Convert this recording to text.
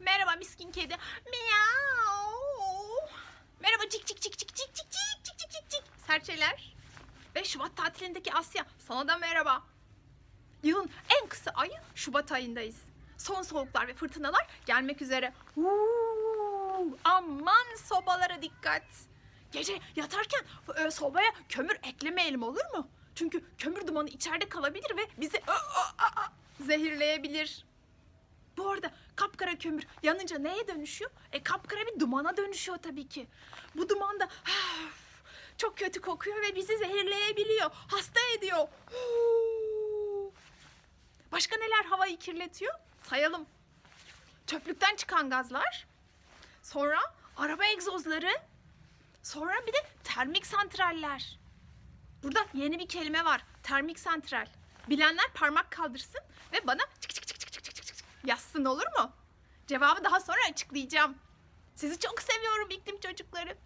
Merhaba miskin kedi. Miau. Merhaba cik cik cik cik cik cik cik cik cik cik cik. Serçeler. Ve Şubat tatilindeki Asya. Sana da merhaba. Yılın en kısa ayı Şubat ayındayız. Son soğuklar ve fırtınalar gelmek üzere. Uuu, aman sobalara dikkat. Gece yatarken e, sobaya kömür eklemeyelim olur mu? Çünkü kömür dumanı içeride kalabilir ve bizi ı, ı, ı, zehirleyebilir orada kapkara kömür yanınca neye dönüşüyor? E kapkara bir dumana dönüşüyor tabii ki. Bu duman da ah, çok kötü kokuyor ve bizi zehirleyebiliyor. Hasta ediyor. Başka neler havayı kirletiyor? Sayalım. Çöplükten çıkan gazlar. Sonra araba egzozları. Sonra bir de termik santraller. Burada yeni bir kelime var. Termik santral. Bilenler parmak kaldırsın ve bana çık çık çık yazsın olur mu? Cevabı daha sonra açıklayacağım. Sizi çok seviyorum iklim çocukları.